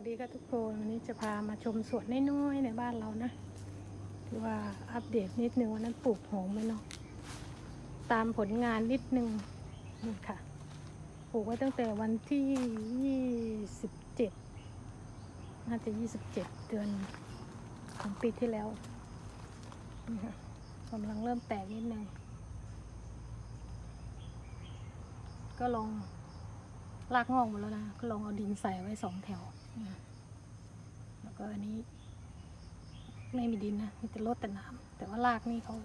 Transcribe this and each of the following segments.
สวัสดีค่ะทุกคนวันนี้จะพามาชมสวนน้อยๆในบ้านเรานะถือว่าอัปเดตนิดนึงวันนั้นปลูกหอมไว้เนาะตามผลงานนิดนึงนี่ค่ะปลูกไว้ตั้งแต่วันที่ยี่สิบเจ็ดน่าจะยี่สิบเจ็ดเดือนของปีที่แล้วนี่ค่ะกำลังเริ่มแตกนิดนึงก็ลองลากงอกหมดแล้วนะก็ลองเอาดินใส่ไว้สองแถว แล้วก็อันนี้ ไม่มีดินนะมีแต่รดแต่น้ำแต่ว่ารากนี่เขา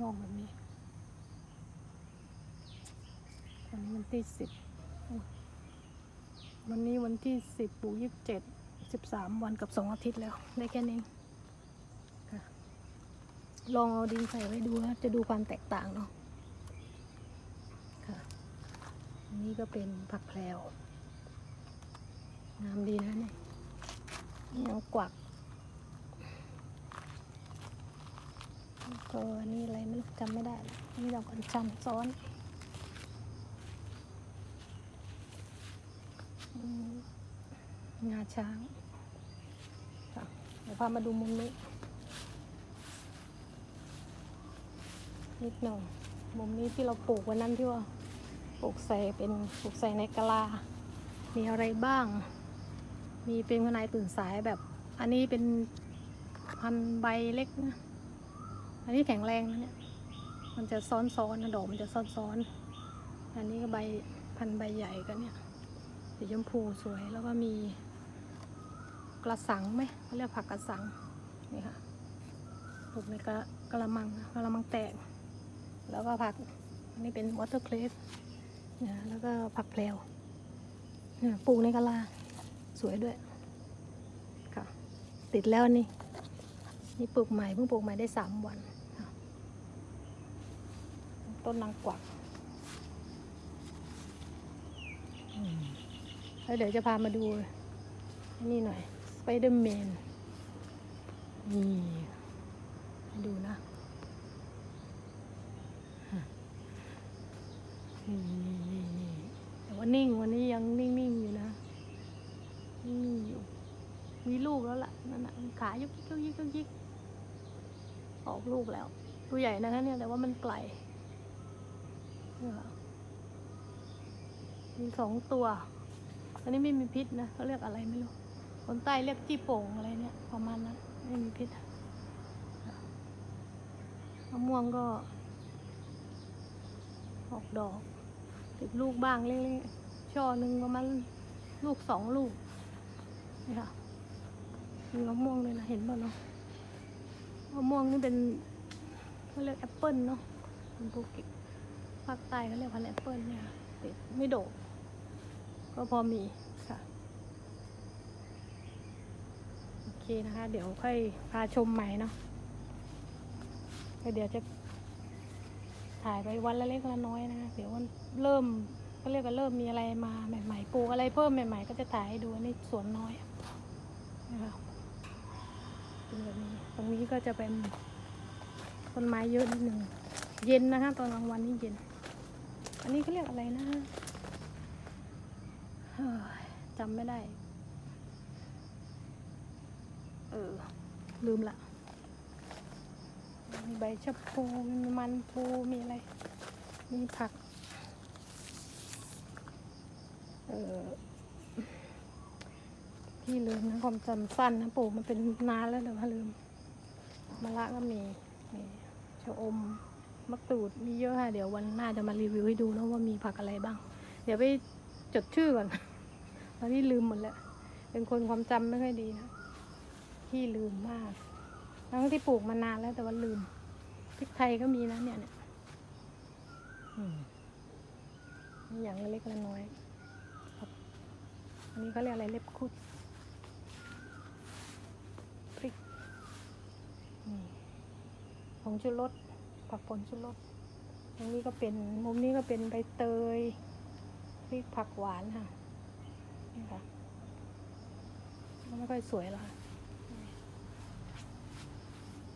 งอกแบบนี้วันนี้วันที่สิบวันนี้วันที่สิบปูยี่สิบเจ็ดสิบสามวันกับสองอาทิตย์แล้ว ได้แค่นี้ลองเอาดินใส่ไว้ดูนะจะดูความแตกต่างเนาะค่ะ อันนี้ก็เป็นผักแพรว งามดีนะเนี่ยนี่ยังกวักแล้วก็อันนี้อะไรไม่รู้จำไม่ได้นี่ดอกอัญชันซ้อนงาช้างค่ะเดี๋ยวพามาดูมุมนี้ นิดหน่อยมุมนี้ที่เราปลูกวันนั้นที่ว่าปลูกใส่เป็นปลูกใส่ในกะลา มีอะไรบ้าง มีเป็นขนายตื่นสายแบบ อันนี้เป็นพันใบเล็กนะ อันนี้แข็งแรงนะเนี่ย มันจะซ้อนๆนะดอกมันจะซ้อนๆ อันนี้ก็ใบพันใบใหญ่กันเนี่ยสีชมพูสวยแล้วก็มีกระสังไหมเขาเรียกผักกระสังนี่ค่ะปลูกในกระกระมังกระมังแตก แล้วก็ผักอันนี้เป็นวอเตอร์เคลฟนะแล้วก็ผักแพลวเนี่ยปลูกในกะลา วยด้วย ค่ะ ติดแล้วนี่ นี่ปลูกใหม่เพิ่งปลูกใหม่ได้สามวันต้นนางกวักแล้วเดี๋ยวจะพามาดู นี่หน่อย สไปเดอร์แมน นี่ดูนะนี่แต่ว่านิ่งวันนี้ยังนิ่งๆอยู่นะนิ่งๆอยู่ มีลูกแล้วล่ะนั่นน่ะ ขายุกยิกยุกยิกยุกยิกออกลูกแล้ว ตัวใหญ่นะคะเนี่ยแต่ว่ามันไกลนี่ยมีสองตัว อันนี้ไม่มีพิษนะเขาเรียกอะไรไม่รู้คนใต้เรียกจี้โป่งอะไรเนี่ยประมาณนั้นไม่มีพิษมะม่วงก็ ออกดอก ติดลูกบ้างเล็กๆช่อหนึ่งประมาณลูกสองลูกนี่ค่ะ มีมะม่วงเลยนะเห็นป่ะเนาะมะม่วงนี่เป็นเขาเรียกแอปเปิลเนาะป็นภูเก็ตภาคใต้เขาเรียกพันแอปเปิลเนี่ยไม่โดกก็พอมีค่ะ โอเคนะคะ เดี๋ยวค่อยพาชมใหม่เนาะเดี๋ยวจะถ่ายไปวันละเล็กละน้อยนะเดี๋ยวมันเริ่มเขาเรียกว่าเริ่มมีอะไรมาใหม่ๆปลูกอะไรเพิ่มใหม่ ๆ ก็จะถ่ายให้ดูอันนี่สวนน้อยนะคะ เป็นแบบนี้ ตรงนี้ก็จะเป็นต้นไม้เยอะนิดหนึ่งเย็นนะคะตอนกลางวันนี่เย็น อันนี้เขาเรียกอะไรนะจำไม่ได้ เออ ลืมละมีใบชะพูมีมันปูมีอะไร มีผัก เออ พี่ลืมนะความจำสั้นนะปลูกมันเป็นนานแล้วแต่ว่าลืมมะละก็มีมีชะอมมะกรูดมีเยอะค่ะเดี๋ยววันหน้าจะมารีวิวให้ดูนะว่ามีผักอะไรบ้าง เดี๋ยวไปจดชื่อก่อน ตอนนี้ลืมหมดแล้ว เป็นคนความจำไม่ค่อยดีนะพี่ลืมมาก ทั้งที่ปลูกมานานแล้วแต่ว่าลืมพริกไทยก็มีนะเนี่ยเนี่ยอืมมีอย่างละเล็กละน้อยอันนี้เขาเรียกอะไรเล็บคุดพริกนี่ผ งชูรสผักผงชูรสตรงนี้ก็เป็นมุมนี้ก็เป็นใบเตยพริกผักหวานค่ะนี่ค่ะไม่ค่อยสวยหรอก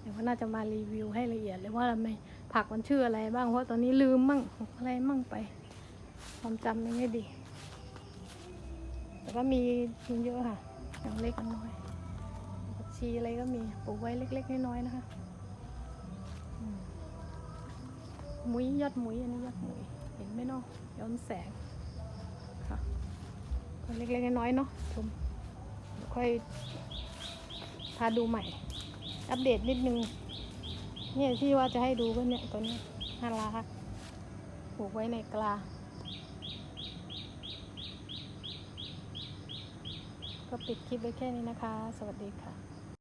เดี๋ยวว่าน่าจะมารีวิวให้ละเอียดเลยว่าทำไมผักมันชื่ออะไรบ้างเพราะตอนนี้ลืมมั่งอะไรมั่งไป ความจำไม่ดี แต่ก็มีมีเยอะค่ะอย่างเล็กอันน้อยชีอะไรก็มีปลูกไว้เล็ก ๆ น้อยๆนะคะ มุ้ยยอดมุ้ยอันนี้ยอดมุ้ยเห็นไหมเนาะย้อนแสงค่ะก็เล็กๆน้อยๆเนาะชมค่อยพาดูใหม่ อัปเดตนิดนึงเนี่ยที่ว่าจะให้ดูก็เนี่ยตัวนี้ยน่ารักปลูกไว้ในกลา ก็ปิดคลิปไว้แค่นี้นะคะ สวัสดีค่ะ